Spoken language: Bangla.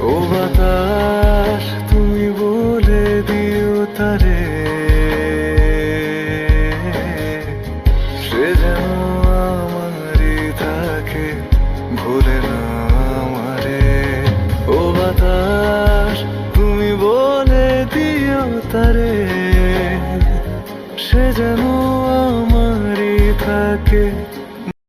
ও বাতাস, তুমি বলে দিও তারে। সে যেন আমারে তাকে ভুলে না আমারে। ও বাতাস, তুমি বলে দিও তারে। সে যেন আমারে থাকে